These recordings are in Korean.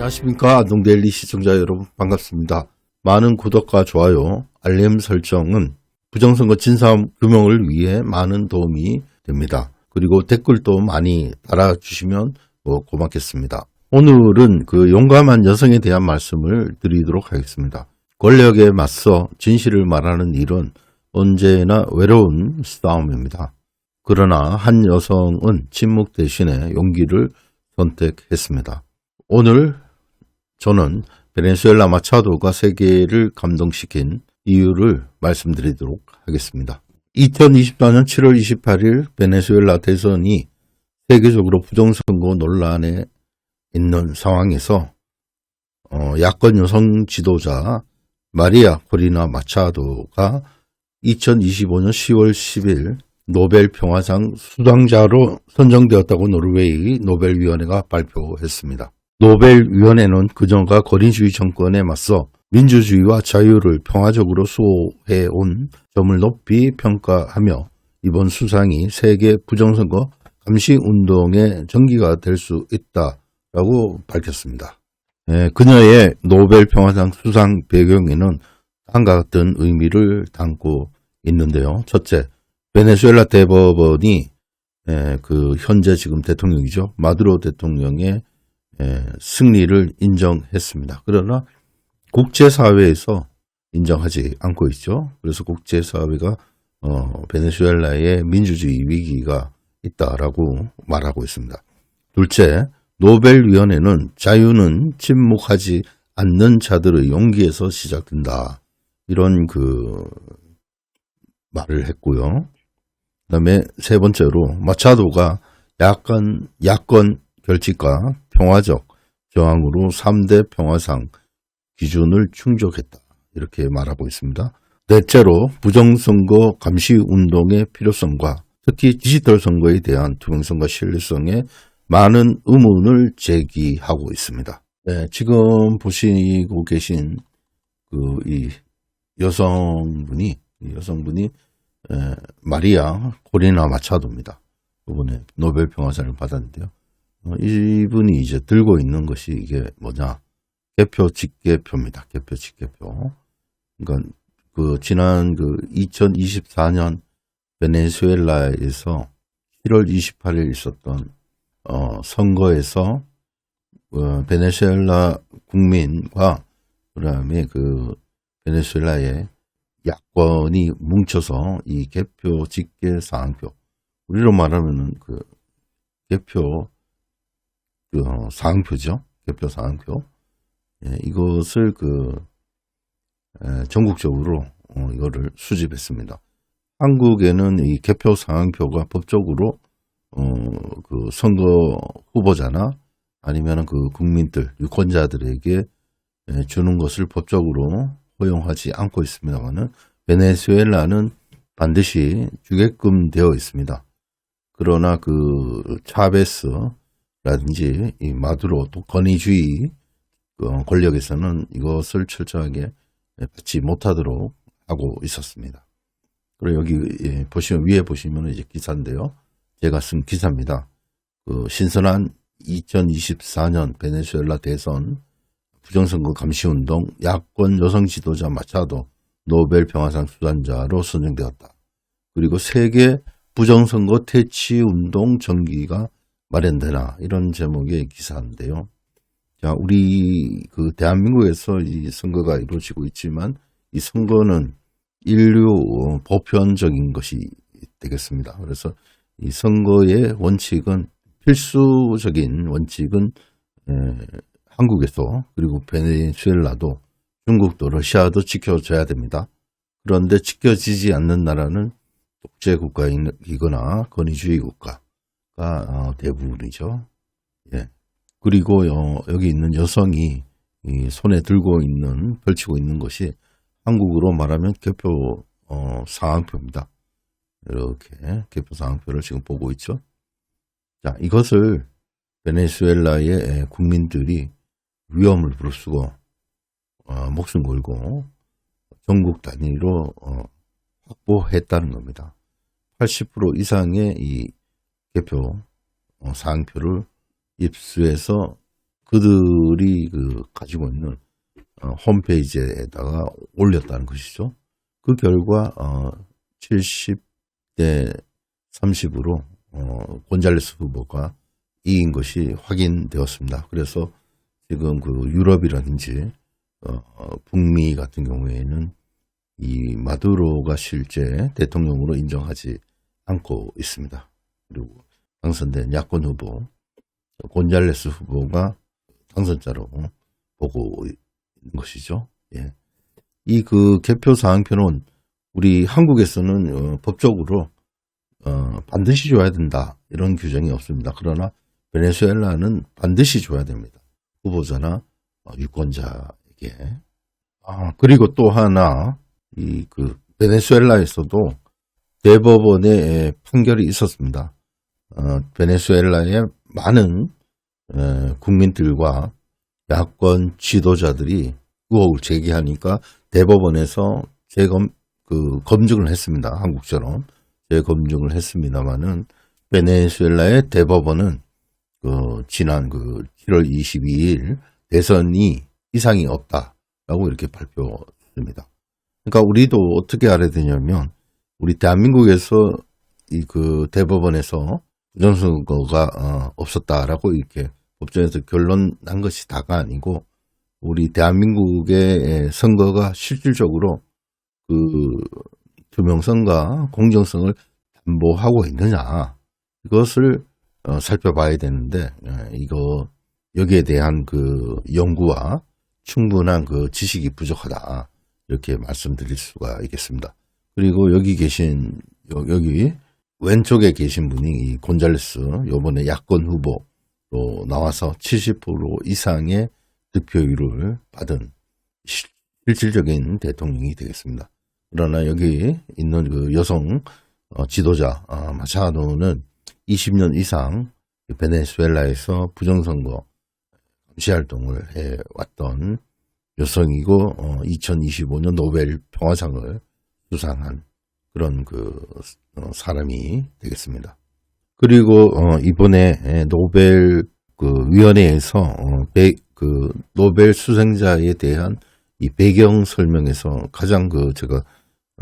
안녕하십니까 안동데일리 시청자 여러분 반갑습니다. 많은 구독과 좋아요, 알림 설정은 부정선거 진상 규명을 위해 많은 도움이 됩니다. 그리고 댓글도 많이 달아주시면 뭐 고맙겠습니다. 오늘은 그 용감한 여성에 대한 말씀을 드리도록 하겠습니다. 권력에 맞서 진실을 말하는 일은 언제나 외로운 싸움입니다. 그러나 한 여성은 침묵 대신에 용기를 선택했습니다. 오늘 저는 베네수엘라 마차도가 세계를 감동시킨 이유를 말씀드리도록 하겠습니다. 2024년 7월 28일 베네수엘라 대선이 세계적으로 부정선거 논란에 있는 상황에서 어, 야권 여성 지도자 마리아 코리나 마차도가 2025년 10월 10일 노벨 평화상 수상자로 선정되었다고 노르웨이 노벨위원회가 발표했습니다. 노벨위원회는 그전과 거린주의 정권에 맞서 민주주의와 자유를 평화적으로 수호해온 점을 높이 평가하며 이번 수상이 세계 부정선거 감시 운동의 전기가 될 수 있다라고 밝혔습니다. 예, 그녀의 노벨 평화상 수상 배경에는 다음과 같은 의미를 담고 있는데요. 첫째, 베네수엘라 대법원이 예, 그 현재 지금 대통령이죠. 마두로 대통령의 예, 승리를 인정했습니다. 그러나 국제사회에서 인정하지 않고 있죠. 그래서 국제사회가 어, 베네수엘라의 민주주의 위기가 있다라고 말하고 있습니다. 둘째, 노벨위원회는 자유는 침묵하지 않는 자들의 용기에서 시작된다. 이런 그 말을 했고요. 그 다음에 세 번째로 마차도가 야권 야권 결집과 평화적 저항으로 3대 평화상 기준을 충족했다. 이렇게 말하고 있습니다. 넷째로 부정선거 감시 운동의 필요성과 특히 디지털 선거에 대한 투명성과 신뢰성에 많은 의문을 제기하고 있습니다. 네, 지금 보시고 계신 그 이 여성분이 이 여성분이 에, 마리아 코리나 마차도입니다. 이번에 노벨 평화상을 받았는데요. 어, 이분이 이제 들고 있는 것이 이게 뭐냐 개표 직계표입니다. 개표 직계표. 그러니까 그 지난 그 2024년 베네수엘라에서 7월 28일 있었던 어 선거에서 어, 베네수엘라 국민과 그다음에 그 베네수엘라의 야권이 뭉쳐서 이 개표 직계 사항표 우리로 말하면은 그 개표 그 사항표죠. 개표 사항표. 예, 이것을 그 에, 전국적으로 어, 이거를 수집했습니다. 한국에는 이 개표 상황표가 법적으로 어, 그 선거 후보자나 아니면 그 국민들 유권자들에게 에, 주는 것을 법적으로 허용하지 않고 있습니다만은 베네수엘라는 반드시 주게끔 되어 있습니다. 그러나 그 차베스 라든지 이 마두로 또 권위주의 그 권력에서는 이것을 철저하게 받지 못하도록 하고 있었습니다. 그리고 여기 예, 보시면 위에 보시면 이제 기사인데요. 제가 쓴 기사입니다. 그 신선한 2024년 베네수엘라 대선 부정선거 감시운동 야권 여성 지도자 마차도 노벨 평화상 수단자로 선정되었다. 그리고 세계 부정선거 퇴치운동 전기가 마련되나 이런 제목의 기사인데요. 자, 우리 그 대한민국에서 이 선거가 이루어지고 있지만 이 선거는 인류 보편적인 것이 되겠습니다. 그래서 이 선거의 원칙은 필수적인 원칙은 에, 한국에서 그리고 베네수엘라도 중국도 러시아도 지켜줘야 됩니다. 그런데 지켜지지 않는 나라는 독재 국가이거나 권위주의 국가 가 어, 대부분이죠. 예. 그리고 어, 여기 있는 여성이 손에 들고 있는 펼치고 있는 것이 한국으로 말하면 개표 어, 상황표입니다. 이렇게 개표 상황표를 지금 보고 있죠. 자, 이것을 베네수엘라의 국민들이 위험을 부르쓰고 어, 목숨 걸고 전국 단위로 어, 확보했다는 겁니다. 80% 이상의 이 개표 어, 사항표를 입수해서 그들이 그 가지고 있는 어, 홈페이지에다가 올렸다는 것이죠. 그 결과 어, 70대 30으로 어, 곤잘레스 후보가 이긴 것이 확인되었습니다. 그래서 지금 그 유럽이라든지 어, 어, 북미 같은 경우에는 이 마두로가 실제 대통령으로 인정하지 않고 있습니다. 그리고 당선된 야권 후보 곤잘레스 후보가 당선자로 보고 있는 것이죠. 예. 이 그 개표 사항표는 우리 한국에서는 어, 법적으로 어, 반드시 줘야 된다 이런 규정이 없습니다. 그러나 베네수엘라는 반드시 줘야 됩니다. 후보자나 어, 유권자에게. 아, 그리고 또 하나 이 그 베네수엘라에서도 대법원의 판결이 있었습니다. 어, 베네수엘라의 많은 에, 국민들과 야권 지도자들이 의혹을 제기하니까 대법원에서 재검 그 검증을 했습니다. 한국처럼 재검증을 했습니다만은 베네수엘라의 대법원은 그 지난 그 7월 22일 대선이 이상이 없다라고 이렇게 발표했습니다. 그러니까 우리도 어떻게 알아야 되냐면 우리 대한민국에서 이 그 대법원에서 부정선거가 어, 없었다라고 이렇게 법정에서 결론 난 것이 다가 아니고 우리 대한민국의 선거가 실질적으로 그 투명성과 공정성을 담보하고 있느냐 이것을 어, 살펴봐야 되는데 예, 이거 여기에 대한 그 연구와 충분한 그 지식이 부족하다 이렇게 말씀드릴 수가 있겠습니다. 그리고 여기 계신 여- 여기 왼쪽에 계신 분이 이 곤잘레스 요번에 야권 후보로 나와서 70% 이상의 득표율을 받은 실- 실질적인 대통령이 되겠습니다. 그러나 여기 있는 그 여성 어, 지도자 아, 마차도는 20년 이상 베네수엘라에서 부정선거 감시 활동을 해왔던 여성이고 2025년 노벨 평화상을 수상한 그런 그 어, 사람이 되겠습니다. 그리고 어, 이번에 에, 노벨 그 위원회에서 어, 배- 그 노벨 수상자에 대한 이 배경 설명에서 가장 그 제가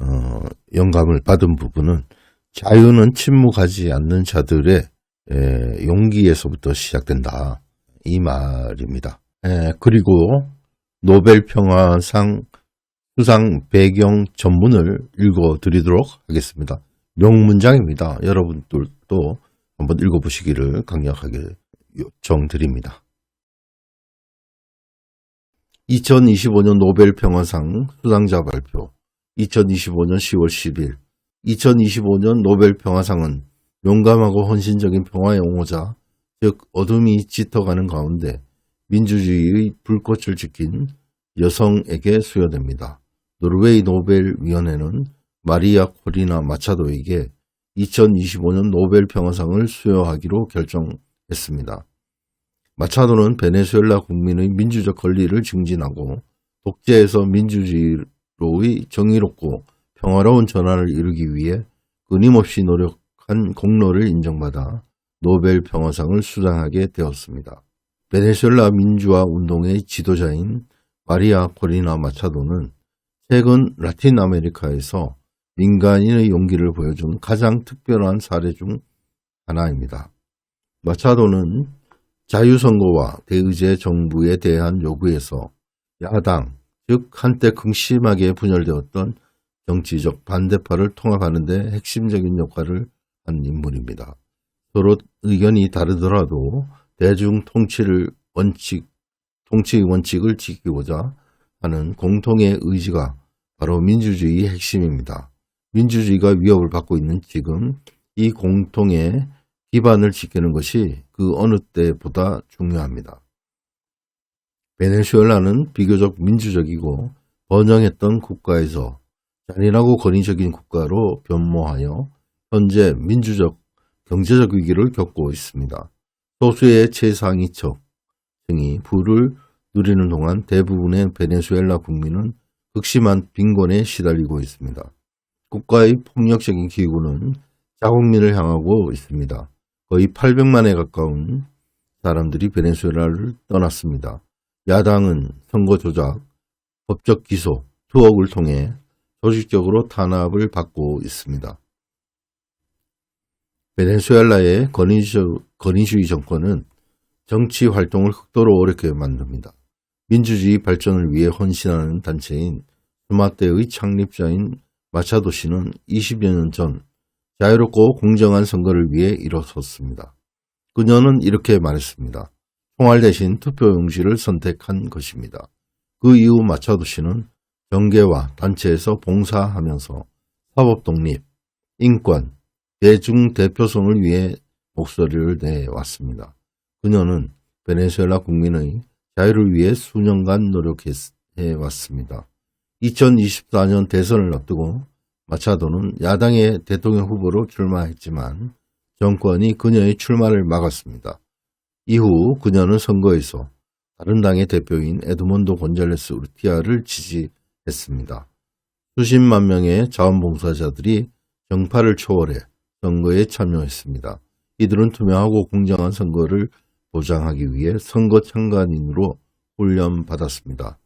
어, 영감을 받은 부분은 자유는 침묵하지 않는 자들의 에, 용기에서부터 시작된다 이 말입니다. 에, 그리고 노벨 평화상 수상 배경 전문을 읽어드리도록 하겠습니다. 명문장입니다. 여러분들도 한번 읽어보시기를 강력하게 요청드립니다. 2025년 노벨 평화상 수상자 발표 2025년 10월 10일 2025년 노벨 평화상은 용감하고 헌신적인 평화의 옹호자, 즉 어둠이 짙어가는 가운데 민주주의의 불꽃을 지킨 여성에게 수여됩니다. 노르웨이 노벨위원회는 마리아 코리나 마차도에게 2025년 노벨 평화상을 수여하기로 결정했습니다. 마차도는 베네수엘라 국민의 민주적 권리를 증진하고 독재에서 민주주의로의 정의롭고 평화로운 전환을 이루기 위해 끊임없이 노력한 공로를 인정받아 노벨 평화상을 수상하게 되었습니다. 베네수엘라 민주화 운동의 지도자인 마리아 코리나 마차도는 최근 라틴 아메리카에서 민간인의 용기를 보여준 가장 특별한 사례 중 하나입니다. 마차도는 자유선거와 대의제 정부에 대한 요구에서 야당, 즉 한때 극심하게 분열되었던 정치적 반대파를 통합하는 데 핵심적인 역할을 한 인물입니다. 서로 의견이 다르더라도 대중 통치를 원칙, 통치의 원칙을 지키고자 하는 공통의 의지가 바로 민주주의의 핵심입니다. 민주주의가 위협을 받고 있는 지금 이 공통의 기반을 지키는 것이 그 어느 때보다 중요합니다. 베네수엘라는 비교적 민주적이고 번영했던 국가에서 잔인하고 권위적인 국가로 변모하여 현재 민주적, 경제적 위기를 겪고 있습니다. 소수의 최상위층 이 부를 누리는 동안 대부분의 베네수엘라 국민은 극심한 빈곤에 시달리고 있습니다. 국가의 폭력적인 기구는 자국민을 향하고 있습니다. 거의 800만에 가까운 사람들이 베네수엘라를 떠났습니다. 야당은 선거 조작, 법적 기소, 투옥을 통해 조직적으로 탄압을 받고 있습니다. 베네수엘라의 건의주의 정권은 정치 활동을 극도로 어렵게 만듭니다. 민주주의 발전을 위해 헌신하는 단체인 스마테의 창립자인 마차도 씨는 20여 년 전 자유롭고 공정한 선거를 위해 일어섰습니다. 그녀는 이렇게 말했습니다. 총알 대신 투표용지를 선택한 것입니다. 그 이후 마차도 씨는 정계와 단체에서 봉사하면서 사법 독립, 인권, 대중 대표성을 위해 목소리를 내왔습니다. 그녀는 베네수엘라 국민의 자유를 위해 수년간 노력해 왔습니다. 2024년 대선을 앞두고 마차도는 야당의 대통령 후보로 출마했지만 정권이 그녀의 출마를 막았습니다. 이후 그녀는 선거에서 다른 당의 대표인 에드몬도 곤잘레스 우르티아를 지지했습니다. 수십만 명의 자원봉사자들이 정파를 초월해 선거에 참여했습니다. 이들은 투명하고 공정한 선거를 보장하기 위해 선거 참관인으로 훈련받았습니다.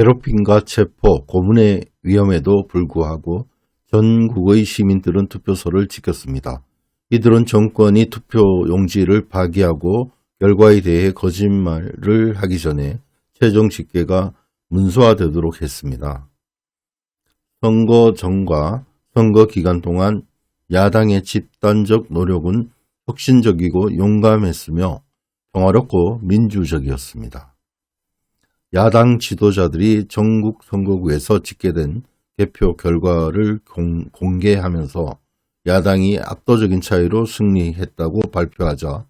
괴롭힘과 체포, 고문의 위험에도 불구하고 전국의 시민들은 투표소를 지켰습니다. 이들은 정권이 투표 용지를 파기하고 결과에 대해 거짓말을 하기 전에 최종 집계가 문서화되도록 했습니다. 선거 전과 선거 기간 동안 야당의 집단적 노력은 혁신적이고 용감했으며 평화롭고 민주적이었습니다. 야당 지도자들이 전국 선거구에서 집계된 개표 결과를 공, 개하면서 야당이 압도적인 차이로 승리했다고 발표하자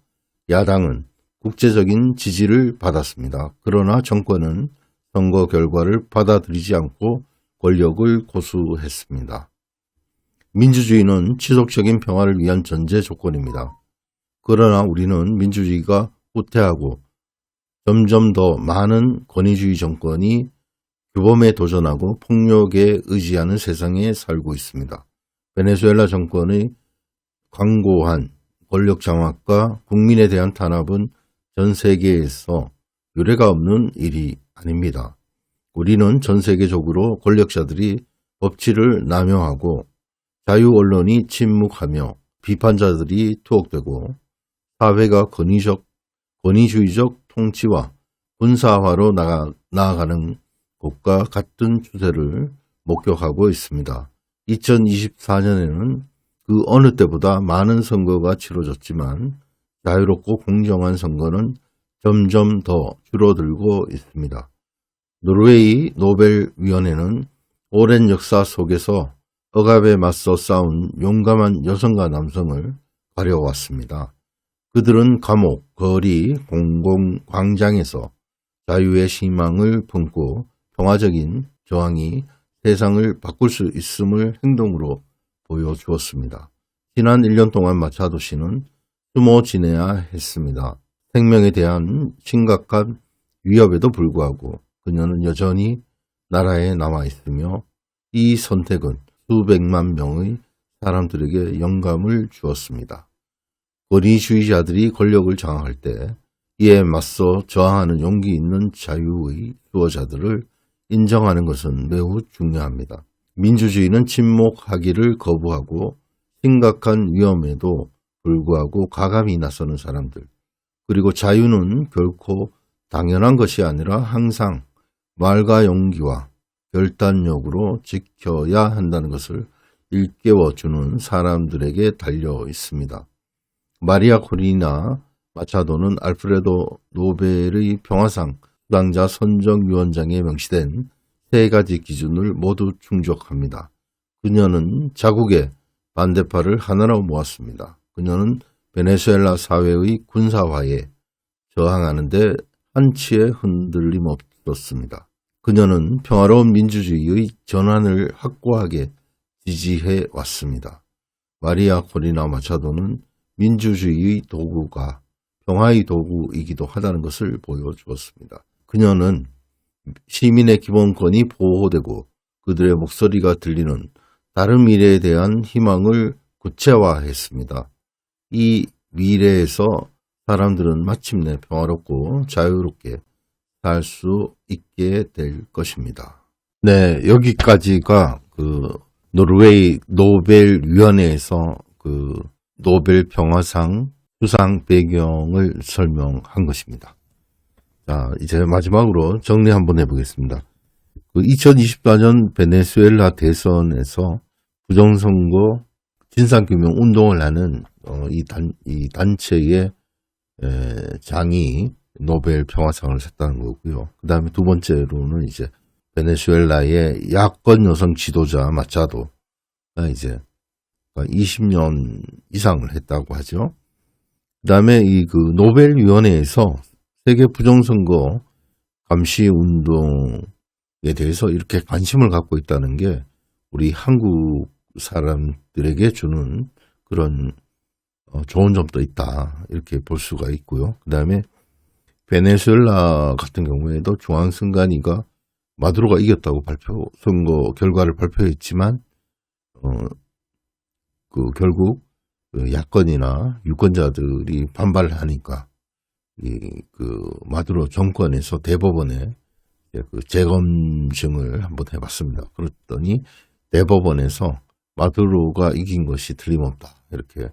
야당은 국제적인 지지를 받았습니다. 그러나 정권은 선거 결과를 받아들이지 않고 권력을 고수했습니다. 민주주의는 지속적인 평화를 위한 전제 조건입니다. 그러나 우리는 민주주의가 후퇴하고 점점 더 많은 권위주의 정권이 규범에 도전하고 폭력에 의지하는 세상에 살고 있습니다. 베네수엘라 정권의 광고한 권력 장악과 국민에 대한 탄압은 전 세계에서 유례가 없는 일이 아닙니다. 우리는 전 세계적으로 권력자들이 법치를 남용하고 자유 언론이 침묵하며 비판자들이 투옥되고 사회가 권위적, 권위주의적 통치와 군사화로 나가, 나아가는 것과 같은 추세를 목격하고 있습니다. 2024년에는 그 어느 때보다 많은 선거가 치러졌지만 자유롭고 공정한 선거는 점점 더 줄어들고 있습니다. 노르웨이 노벨위원회는 오랜 역사 속에서 억압에 맞서 싸운 용감한 여성과 남성을 가려왔습니다. 그들은 감옥, 거리, 공공, 광장에서 자유의 희망을 품고 평화적인 저항이 세상을 바꿀 수 있음을 행동으로 보여주었습니다. 지난 1년 동안 마차도 씨는 숨어 지내야 했습니다. 생명에 대한 심각한 위협에도 불구하고 그녀는 여전히 나라에 남아 있으며 이 선택은 수백만 명의 사람들에게 영감을 주었습니다. 권위주의자들이 권력을 장악할 때 이에 맞서 저항하는 용기 있는 자유의 수호자들을 인정하는 것은 매우 중요합니다. 민주주의는 침묵하기를 거부하고 심각한 위험에도 불구하고 가감히 나서는 사람들, 그리고 자유는 결코 당연한 것이 아니라 항상 말과 용기와 결단력으로 지켜야 한다는 것을 일깨워주는 사람들에게 달려 있습니다. 마리아 코리나 마차도는 알프레도 노벨의 평화상 수당자 선정위원장에 명시된 세 가지 기준을 모두 충족합니다. 그녀는 자국의 반대파를 하나로 모았습니다. 그녀는 베네수엘라 사회의 군사화에 저항하는데 한치의 흔들림 없었습니다. 그녀는 평화로운 민주주의의 전환을 확고하게 지지해 왔습니다. 마리아 코리나 마차도는 민주주의의 도구가 평화의 도구이기도 하다는 것을 보여주었습니다. 그녀는 시민의 기본권이 보호되고 그들의 목소리가 들리는 다른 미래에 대한 희망을 구체화했습니다. 이 미래에서 사람들은 마침내 평화롭고 자유롭게 살 수 있게 될 것입니다. 네, 여기까지가 그 노르웨이 노벨 위원회에서 그 노벨 평화상 수상 배경을 설명한 것입니다. 자, 이제 마지막으로 정리 한번 해보겠습니다. 그 2024년 베네수엘라 대선에서 부정선거 진상규명 운동을 하는 어, 이, 단, 이 단체의 에, 장이 노벨 평화상을 탔다는 거고요. 그 다음에 두 번째로는 이제 베네수엘라의 야권 여성 지도자 마차도가 이제 20년 이상을 했다고 하죠. 그 다음에 이 그 노벨 위원회에서 세계 부정선거 감시 운동에 대해서 이렇게 관심을 갖고 있다는 게 우리 한국 사람들에게 주는 그런 어, 좋은 점도 있다 이렇게 볼 수가 있고요. 그 다음에 베네수엘라 같은 경우에도 중앙선관위가 마두로가 이겼다고 발표 선거 결과를 발표했지만 어, 그 결국 그 야권이나 유권자들이 반발을 하니까 이 그 마두로 정권에서 대법원에 그 재검증을 한번 해봤습니다. 그랬더니 대법원에서 마두로가 이긴 것이 틀림없다 이렇게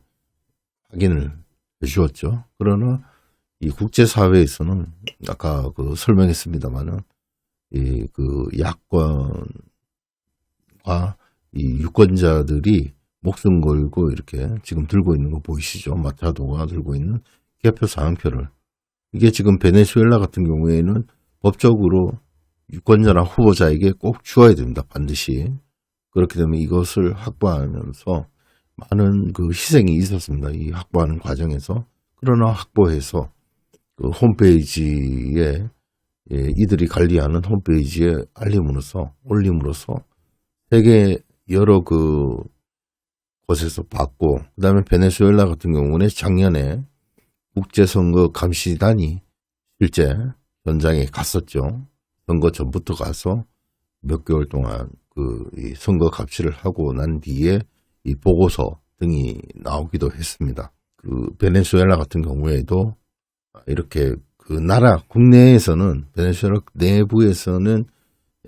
확인을 해주었죠. 그러나 이 국제사회에서는 아까 그 설명했습니다만은 이 그 야권과 이 유권자들이 목숨 걸고 이렇게 지금 들고 있는 거 보이시죠? 마차도가 들고 있는 개표 사항표를 이게 지금 베네수엘라 같은 경우에는 법적으로 유권자나 후보자에게 꼭 주어야 됩니다. 반드시 그렇게 되면 이것을 확보하면서 많은 그 희생이 있었습니다. 이 확보하는 과정에서 그러나 확보해서 그 홈페이지에 예, 이들이 관리하는 홈페이지에 알림으로써 올림으로써 세계 여러 그 곳에서 받고 그다음에 베네수엘라 같은 경우는 작년에 국제선거 감시단이 실제 현장에 갔었죠. 선거 전부터 가서 몇 개월 동안 그이 선거 감시를 하고 난 뒤에 이 보고서 등이 나오기도 했습니다. 그 베네수엘라 같은 경우에도 이렇게 그 나라 국내에서는 베네수엘라 내부에서는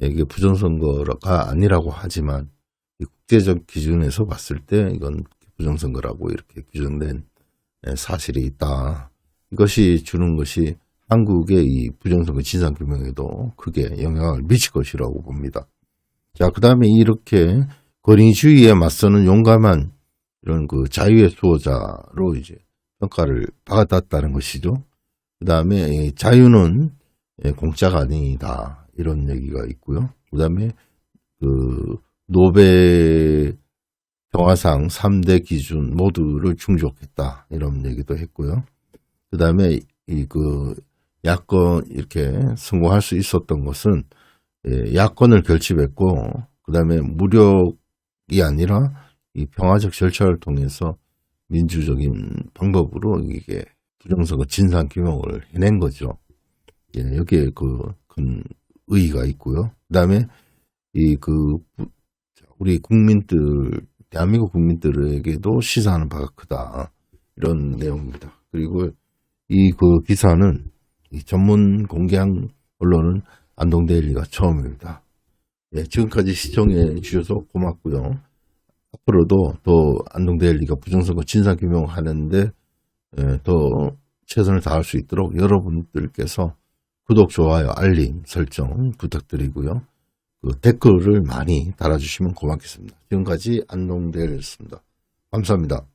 이게 부정선거가 아니라고 하지만 이 국제적 기준에서 봤을 때 이건 부정선거라고 이렇게 규정된 사실이 있다. 이것이 주는 것이 한국의 이 부정선거 진상규명에도 크게 영향을 미칠 것이라고 봅니다. 자, 그 다음에 이렇게 권위주의에 맞서는 용감한 이런 그 자유의 수호자로 이제 평가를 받았다는 것이죠. 그 다음에 자유는 예, 공짜가 아니다. 이런 얘기가 있고요. 그 다음에 그 노벨 평화상 3대 기준 모두를 충족했다. 이런 얘기도 했고요. 그 다음에 이 그 야권 이렇게 성공할 수 있었던 것은 예, 야권을 결집했고 그 다음에 무력이 아니라 이 평화적 절차를 통해서 민주적인 방법으로 이게 부정선거 진상 규명을 해낸 거죠. 예, 여기에 그 큰 의의가 있고요. 그 다음에 이 그 우리 국민들 대한민국 국민들에게도 시사하는 바가 크다 이런 내용입니다. 그리고 이 그 기사는 이 전문 공개한 언론은 안동데일리가 처음입니다. 예, 지금까지 시청해 주셔서 고맙고요. 앞으로도 또 안동데일리가 부정선거 진상규명하는데 예, 더 최선을 다할 수 있도록 여러분들께서 구독, 좋아요, 알림, 설정 부탁드리고요. 그 댓글을 많이 달아주시면 고맙겠습니다. 지금까지 안동데일리였습니다. 감사합니다.